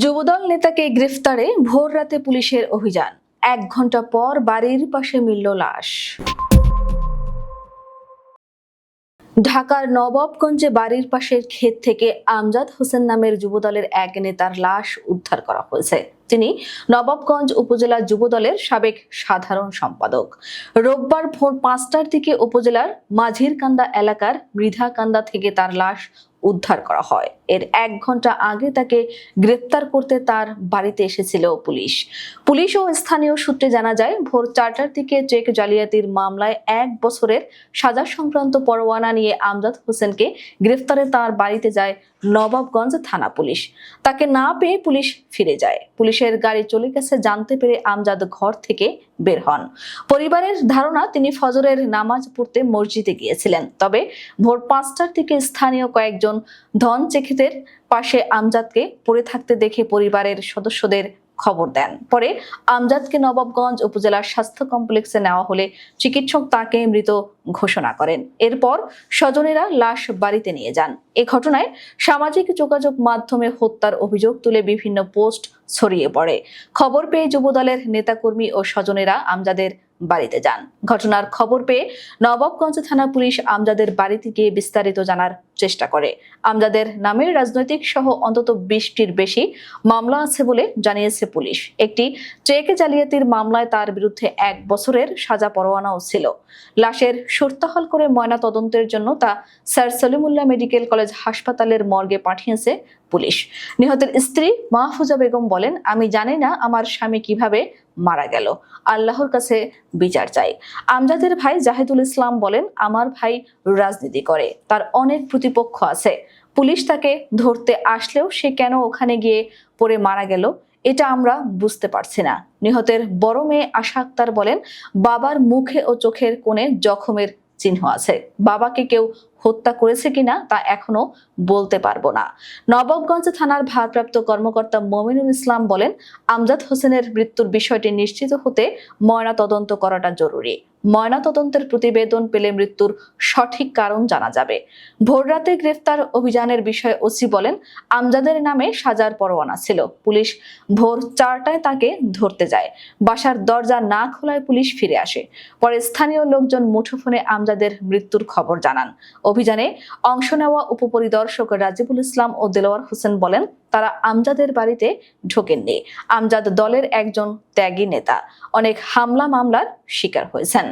যুবদল নেতাকে গ্রেফতারে ভোর রাতে পুলিশের অভিযান। এক ঘণ্টা পর বাড়ির পাশে মিলল লাশ। ঢাকার নবাবগঞ্জে বাড়ির পাশের ক্ষেত থেকে আমজাদ হোসেন নামের যুবদলের এক নেতার লাশ উদ্ধার করা হয়েছে। তিনি নবাবগঞ্জ উপজেলা যুবদলের সাবেক সাধারণ সম্পাদক। রোববার ভোর পাঁচটার দিকে উপজেলার মাঝিরকান্দা এলাকার মৃধাকান্দা থেকে তার লাশ উদ্ধার করা হয়। এর এক ঘণ্টা আগে তাকে গ্রেপ্তার করতে তার বাড়িতে এসেছিল পুলিশ। পুলিশ ও স্থানীয় সূত্রে জানা যায়, ভোর চারটার দিকে চেক জালিয়াতির মামলায় এক বছরের সাজা সংক্রান্ত পরোয়ানা নিয়ে আমজাদ হোসেনকে গ্রেফতারে তার বাড়িতে যায় নবাবগঞ্জ থানা পুলিশ। তাকে না পেয়ে পুলিশ ফিরে যায়। পুলিশের গাড়ি চলে গেছে জানতে পেরে আমজাদ ঘর থেকে বের হন। পরিবারের ধারণা, তিনি ফজরের নামাজ পড়তে মসজিদে গিয়েছিলেন। তবে ভোর পাঁচটার দিকে স্থানীয় কয়েকজন ধন চেখিতের পাশে আমজাদকে পড়ে থাকতে দেখে পরিবারের সদস্যদের খবর দেন। পরে আমজাদকে নবাবগঞ্জ উপজেলার স্বাস্থ্য কমপ্লেক্সে নেওয়া হলে চিকিৎসক তাকে মৃত ঘোষণা করেন। এরপর স্বজনেরা লাশ বাড়িতে নিয়ে যান। এ ঘটনায় সামাজিক যোগাযোগ মাধ্যমে হত্যার অভিযোগ তুলে বিভিন্ন পোস্ট ছড়িয়ে পড়ে। খবর পেয়ে যুবদলের নেতাকর্মী ও স্বজনেরা আমজাদের বাড়িতে যান। ঘটনার খবর পেয়ে নবাবগঞ্জ থানা পুলিশ আমজাদের বাড়িতে গিয়ে বিস্তারিত জানার চেষ্টা করে। আমজাদের নামের রাজনৈতিক সহ অন্তত বিশটির বেশি মামলা আছে বলে জানিয়েছে পুলিশ। একটি চেক জালিয়াতির মামলায় তার বিরুদ্ধে এক বছরের সাজা পরোয়ানাও ছিল। লাশের সুরতাহল করে ময়না তদন্তের জন্য তা স্যার সলিমুল্লাহ মেডিকেল কলেজ হাসপাতালের মর্গে পাঠিয়েছে পুলিশ। নিহতের স্ত্রী মাহফুজা বেগম বলেন, আমি জানি না আমার স্বামী কীভাবে মারা গেল। আল্লাহর কাছে বিচার চাই। আমজাদের ভাই জাহিদুল ইসলাম বলেন, আমার ভাই রাজনীতি করে, তার অনেক প্রতিপক্ষ আছে। পুলিশ তাকে ধরতে আসলেও সে কেন ওখানে গিয়ে পড়ে মারা গেল, এটা আমরা বুঝতে পারছি না। নিহতের বড় মেয়ে আশা আক্তার বলেন, বাবার মুখে ও চোখের কোণে জখমের চিহ্ন আছে। বাবাকে কেউ হত্যা করেছে কিনা তা এখনও বলতে পারব না। নবাবগঞ্জ থানার ভারপ্রাপ্ত কর্মকর্তা মমিনুল ইসলাম বলেন, আমজাদ হোসেনের মৃত্যুর বিষয়টি নিশ্চিত হতে ময়না তদন্ত করাটা জরুরি। ময়না তদন্তের প্রতিবেদন পেলে মৃত্যুর সঠিক কারণ জানা যাবে। ভোররাতে গ্রেফতার অভিযানের বিষয়ে ওসি বলেন, আমজাদের নামে সাজার পরোয়ানা ছিল। পুলিশ ভোর চারটায় তাকে ধরতে যায়। বাসার দরজা না খোলায় পুলিশ ফিরে আসে। পরে স্থানীয় লোকজন মুঠোফোনে আমজাদের মৃত্যুর খবর জানান অভিযানে অংশ নেওয়া উপপরিদর্শক রাজিবুল ইসলাম ও দেলোয়ার হোসেন বলেন, তারা আমজাদের বাড়িতে ঢোকেননি। আমজাদ দলের একজন ত্যাগী নেতা। অনেক হামলা মামলার শিকার হয়েছেন।